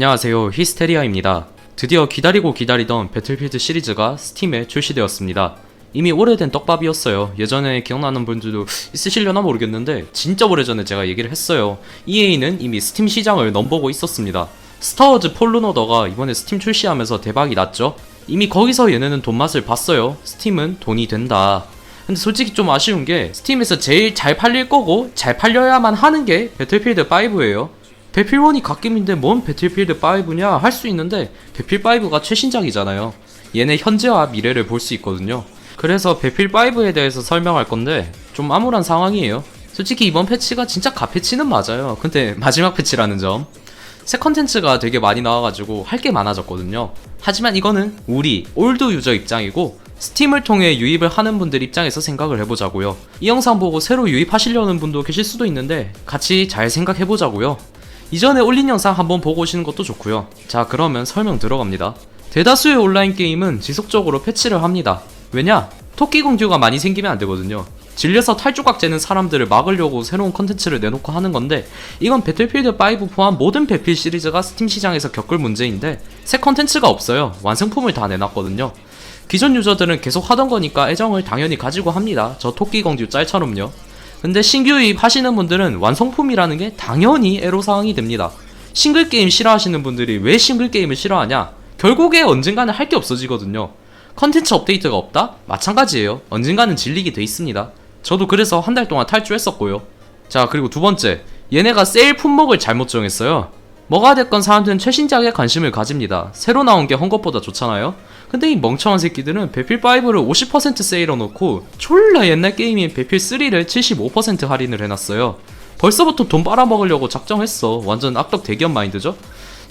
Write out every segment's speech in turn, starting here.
안녕하세요 히스테리아입니다. 드디어 기다리고 기다리던 배틀필드 시리즈가 스팀에 출시되었습니다. 이미 오래된 떡밥이었어요. 예전에 기억나는 분들도 있으시려나 모르겠는데 진짜 오래전에 제가 얘기를 했어요. EA는 이미 스팀 시장을 넘보고 있었습니다. 스타워즈 폴루너더가 이번에 스팀 출시하면서 대박이 났죠. 이미 거기서 얘네는 돈맛을 봤어요. 스팀은 돈이 된다. 근데 솔직히 좀 아쉬운 게 스팀에서 제일 잘 팔릴 거고 잘 팔려야만 하는 게 배틀필드 5예요. 배필 1이 갓겜인데 뭔 배틀필드 5냐 할 수 있는데 배필 5가 최신작이잖아요. 얘네 현재와 미래를 볼 수 있거든요. 그래서 배필 5에 대해서 설명할 건데 좀 암울한 상황이에요. 솔직히 이번 패치가 진짜 갓패치는 맞아요. 근데 마지막 패치라는 점. 새 컨텐츠가 되게 많이 나와가지고 할 게 많아졌거든요. 하지만 이거는 우리 올드 유저 입장이고 스팀을 통해 유입을 하는 분들 입장에서 생각을 해보자고요. 이 영상 보고 새로 유입하시려는 분도 계실 수도 있는데 같이 잘 생각해보자고요. 이전에 올린 영상 한번 보고 오시는 것도 좋고요. 자 그러면 설명 들어갑니다. 대다수의 온라인 게임은 지속적으로 패치를 합니다. 왜냐? 토끼 공듀가 많이 생기면 안 되거든요. 질려서 탈조각 재는 사람들을 막으려고 새로운 컨텐츠를 내놓고 하는 건데 이건 배틀필드 5 포함 모든 배필 시리즈가 스팀 시장에서 겪을 문제인데 새 컨텐츠가 없어요. 완성품을 다 내놨거든요. 기존 유저들은 계속 하던 거니까 애정을 당연히 가지고 합니다. 저 토끼 공듀 짤처럼요. 근데 신규 유입 하시는 분들은 완성품이라는 게 당연히 애로사항이 됩니다. 싱글 게임 싫어하시는 분들이 왜 싱글 게임을 싫어하냐? 결국에 언젠가는 할 게 없어지거든요. 컨텐츠 업데이트가 없다? 마찬가지예요. 언젠가는 질리게 돼 있습니다. 저도 그래서 한 달 동안 탈주했었고요. 자, 그리고 두 번째. 얘네가 세일 품목을 잘못 정했어요. 뭐가 됐건 사람들은 최신작에 관심을 가집니다. 새로 나온 게한 것보다 좋잖아요? 근데 이 멍청한 새끼들은 배필 5를 50% 세일해 놓고 졸라 옛날 게임인 배필 3를 75% 할인을 해놨어요. 벌써부터 돈 빨아먹으려고 작정했어. 완전 악덕 대기업 마인드죠?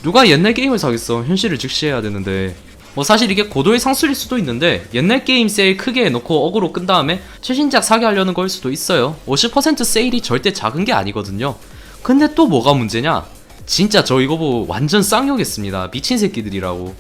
누가 옛날 게임을 사겠어. 현실을 직시해야 되는데. 뭐 사실 이게 고도의 상술일 수도 있는데 옛날 게임 세일 크게 해놓고 어그로 끈 다음에 최신작 사게 하려는 거일 수도 있어요. 50% 세일이 절대 작은 게 아니거든요. 근데 또 뭐가 문제냐? 진짜 저 이거 보고 완전 쌍욕했습니다. 미친 새끼들이라고.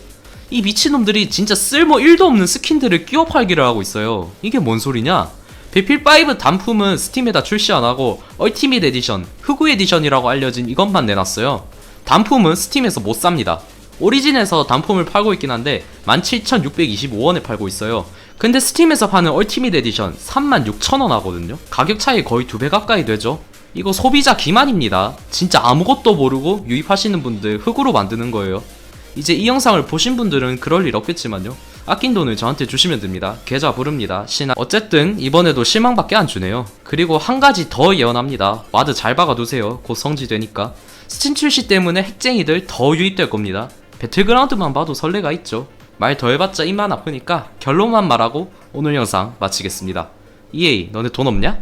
이 미친놈들이 진짜 쓸모 1도 없는 스킨들을 끼워 팔기를 하고 있어요. 이게 뭔 소리냐? 배필5 단품은 스팀에다 출시 안 하고 얼티밋 에디션, 흑우 에디션이라고 알려진 이것만 내놨어요. 단품은 스팀에서 못 삽니다. 오리진에서 단품을 팔고 있긴 한데 17,625원에 팔고 있어요. 근데 스팀에서 파는 얼티밋 에디션 36,000원 하거든요. 가격 차이 거의 두 배 가까이 되죠. 이거 소비자 기만입니다. 진짜 아무것도 모르고 유입하시는 분들 흑으로 만드는 거예요. 이제 이 영상을 보신 분들은 그럴 일 없겠지만요. 아낀 돈을 저한테 주시면 됩니다. 계좌 부릅니다. 신화. 어쨌든 이번에도 실망밖에 안 주네요. 그리고 한 가지 더 예언합니다. 와드 잘 박아두세요. 곧 성지되니까. 스팀 출시 때문에 핵쟁이들 더 유입될 겁니다. 배틀그라운드만 봐도 설레가 있죠. 말 더 해봤자 입만 아프니까 결론만 말하고 오늘 영상 마치겠습니다. EA 너네 돈 없냐?